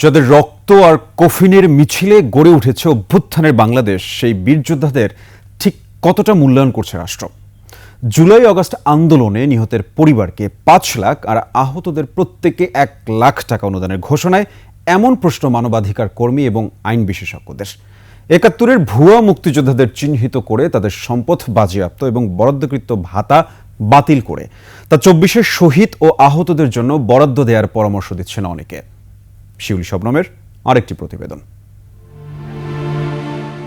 যাদের রক্ত আর কফিনের মিছিলে গড়ে উঠেছে অভ্যুত্থানের বাংলাদেশ, সেই বীর যোদ্ধাদের ঠিক কতটা মূল্যায়ন করছে রাষ্ট্র? জুলাই আগস্ট আন্দোলনে নিহতের পরিবারকে পাঁচ লাখ আর আহতদের প্রত্যেকে এক লাখ টাকা অনুদানের ঘোষণায় এমন প্রশ্ন মানবাধিকার কর্মী এবং আইন বিশেষজ্ঞদের। একাত্তরের ভুয়া মুক্তিযোদ্ধাদের চিহ্নিত করে তাদের সম্পদ বাজেয়াপ্ত এবং বরাদ্দকৃত ভাতা বাতিল করে। তা চব্বিশের শহীদ ও আহতদের জন্য বরাদ্দ দেওয়ার পরামর্শ দিচ্ছেন অনেকে। শিউলি শবনমের আরেকটি প্রতিবেদন।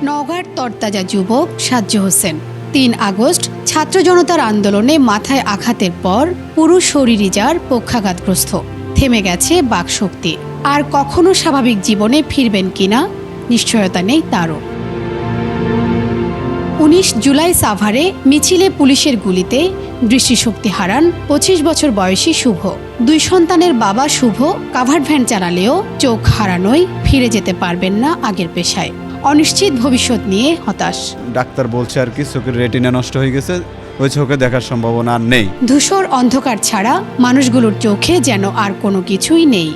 নওগাঁর তরতাজা যুবক সাজ্য হোসেন। তিন আগস্ট, ছাত্র জনতার আন্দোলনে মাথায় আঘাতের পর পুরুষ শরীরই যার পক্ষাঘাতগ্রস্ত। থেমে গেছে বাকশক্তি। আর কখনো স্বাভাবিক জীবনে ফিরবেন কিনা, নিশ্চয়তা নেই তারও। উনিশ জুলাই সাভারে মিছিলে পুলিশের গুলিতে দৃষ্টিশক্তি হারান পঁচিশ বছর বয়সী শুভ। দুই সন্তানের বাবা শুভ কাভার্ড ভ্যান চালালেও চোখ হারানোয় ফিরে যেতে পারবেন না আগের পেশায়। অনিশ্চিত ভবিষ্যৎ নিয়ে হতাশ। ডাক্তার বলছে আর কি চোখের রেটিনা নষ্ট হয়ে গেছে ওই চোখে দেখার সম্ভাবনা আর নেই। ধূসর অন্ধকার ছাড়া মানুষগুলোর চোখে যেন আর কোনো কিছুই নেই।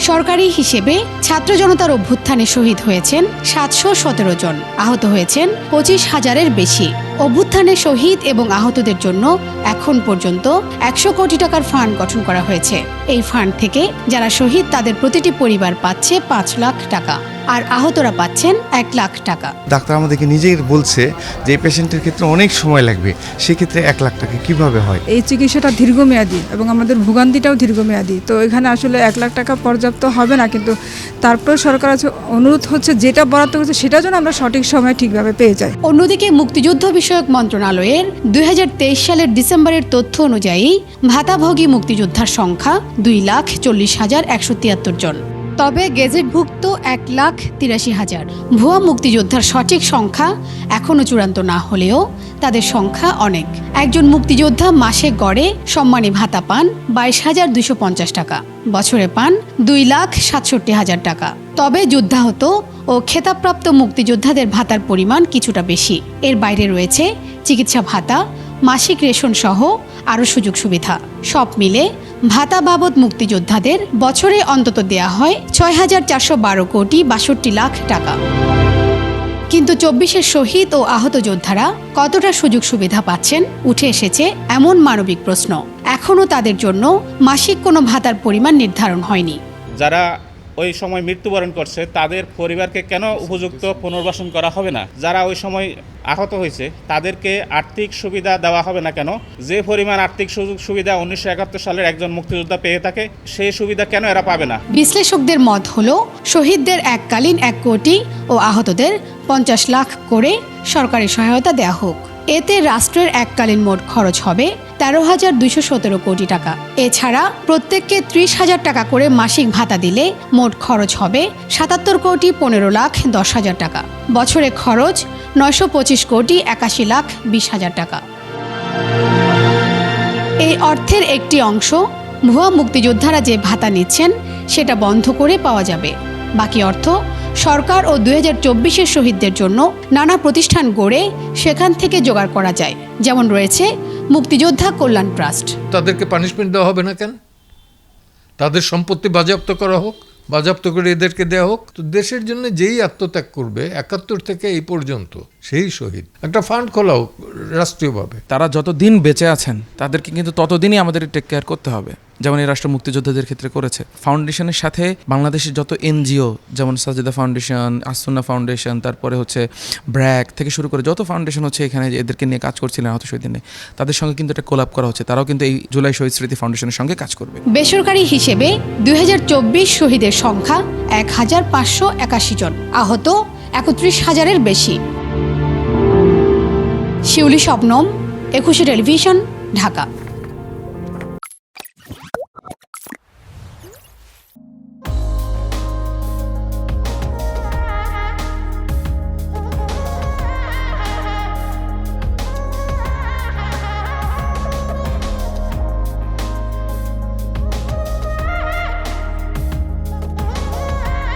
সরকারি হিসেবে ছাত্র জনতার অভ্যুত্থানে শহীদ হয়েছেন সাতশো সতেরো জন। আহত হয়েছেন পঁচিশ হাজারের বেশি। অভ্যুত্থানে শহীদ এবং আহতদের জন্য এখন পর্যন্ত একশো কোটি টাকার ফান্ড গঠন করা হয়েছে। এই ফান্ড থেকে যারা শহীদ তাদের প্রতিটি পরিবার পাচ্ছে পাঁচ লাখ টাকা আর আহতরা পাচ্ছেন এক লাখ টাকা। ডাক্তার আমাদেরকে নিজেই বলছে যে এই পেশেন্টের ক্ষেত্রে অনেক সময় লাগবে। সেক্ষেত্রে এক লাখ টাকা কীভাবে হয়? এই চিকিৎসাটা দীর্ঘমেয়াদী এবং আমাদের ভোগান্তিটাও দীর্ঘমেয়াদী। তো এখানে আসলে এক লাখ টাকা পর্যাপ্ত হবে না কিন্তু তারপর সরকার আছে অনুরোধ হচ্ছে যেটা বরাদ্দ করছে সেটা যেন আমরা সঠিক সময়ে ঠিকভাবে পেয়ে যাই। অন্যদিকে মুক্তিযুদ্ধ বিষয়ক মন্ত্রণালয়ের দুই হাজার তেইশ সালের ডিসেম্বরের তথ্য অনুযায়ী ভাতাভোগী মুক্তিযোদ্ধার সংখ্যা দুই লাখ চল্লিশ হাজার একশো তিয়াত্তর জন। তবে গেজেটভুক্ত এক লাখ তিরাশি হাজার। ভুয়া মুক্তিযোদ্ধার সঠিক সংখ্যা এখনও চূড়ান্ত না হলেও তাদের সংখ্যা অনেক। একজন মুক্তিযোদ্ধা মাসে গড়ে সম্মানী ভাতা পান বাইশ হাজার দুশো পঞ্চাশ টাকা, বছরে পান দুই লাখ সাতষট্টি হাজার টাকা। তবে যুদ্ধাহত ও খেতাবপ্রাপ্ত মুক্তিযোদ্ধাদের ভাতার পরিমাণ কিছুটা বেশি। এর বাইরে রয়েছে চিকিৎসা ভাতা, মাসিক রেশন সহ আরও সুযোগ সুবিধা। সব মিলে ভাতা বাবদ মুক্তিযোদ্ধাদের বছরে অন্তত দেয়া হয় ছয় হাজার চারশো বারো কোটি বাষট্টি লাখ টাকা। কিন্তু চব্বিশের শহীদ ও আহত যোদ্ধারা কতটা সুযোগ সুবিধা পাচ্ছেন উঠে এসেছে এমন মানবিক প্রশ্ন। এখনও তাদের জন্য মাসিক কোনো ভাতার পরিমাণ নির্ধারণ হয়নি। যারা ওই সময় মৃত্যুবরণ করছে, তাদের পরিবারকে কেন উপযুক্ত পুনর্বাসন করা হবে না? যারা ওই সময় আহত হয়েছে, তাদেরকে আর্থিক সুবিধা দেওয়া হবে না কেন? যে পরিমাণ আর্থিক সুযোগ সুবিধা উনিশশো একাত্তর সালের একজন মুক্তিযোদ্ধা পেয়ে থাকে, সেই সুবিধা কেন এরা পাবে না? বিশ্লেষকদের মত হল, শহীদদের এককালীন এক কোটি ও আহতদের পঞ্চাশ লাখ করে সরকারি সহায়তা দেয়া হোক। এতে রাষ্ট্রের এককালীন মোট খরচ হবে তেরো হাজার দুইশো সতেরো কোটি টাকা। এছাড়া প্রত্যেককে ত্রিশ হাজার টাকা করে মাসিক ভাতা দিলে মোট খরচ হবে সাতাত্তর কোটি পনেরো লাখ দশ হাজার টাকা। বছরে খরচ নয়শো পঁচিশ কোটি একাশি লাখ বিশ হাজার টাকা। এই অর্থের একটি অংশ ভুয়া মুক্তিযোদ্ধারা যে ভাতা নিচ্ছেন, সেটা বন্ধ করে পাওয়া যাবে। বাকি অর্থ সরকার ও দুই হাজার চব্বিশের শহীদদের জন্য নানা প্রতিষ্ঠান গড়ে সেখান থেকে জোগাড় করা যায়। যেমন রয়েছে মুক্তিযোদ্ধা কল্যাণ ট্রাস্ট। তাদেরকে পানিশমেন্ট দেওয়া হবে না কেন? তাদের সম্পত্তি বাজেয়াপ্ত করা হোক, বাজেয়াপ্ত করে এদেরকে দেওয়া হোক, তো দেশের জন্য যেই আত্মত্যাগ করবে, একাত্তর থেকে এই পর্যন্ত সেই শহীদ। একটা ফান্ড খোলা হোক রাষ্ট্রীয়ভাবে। তারা যতদিন বেঁচে আছেন তাদেরকে কিন্তু ততদিনই আমাদের টেক কেয়ার করতে হবে। যেমন এই রাষ্ট্র মুক্তিযোদ্ধাদের ক্ষেত্রে করেছে। ফাউন্ডেশনের সাথে বাংলাদেশের যত এনজিও যেমন সাজেদা ফাউন্ডেশন আসুন্না ফাউন্ডেশন তারপরে হচ্ছে ব্র্যাক থেকে শুরু করে যত ফাউন্ডেশন হচ্ছে এখানে যে এদেরকে নিয়ে কাজ করছিলেন আহত শহীদ নিয়ে তাদের সঙ্গে কিন্তু একটা কোলাপ করা হচ্ছে। তারাও কিন্তু এই জুলাই শহীদ স্মৃতি ফাউন্ডেশনের সঙ্গে কাজ করবে। বেসরকারি হিসেবে দুই হাজার চব্বিশ শহীদের সংখ্যা এক হাজার পাঁচশো একাশি জন। আহত একত্রিশ হাজারের বেশি। শিউলি স্বপ্নম একুশে টেলিভিশন ঢাকা।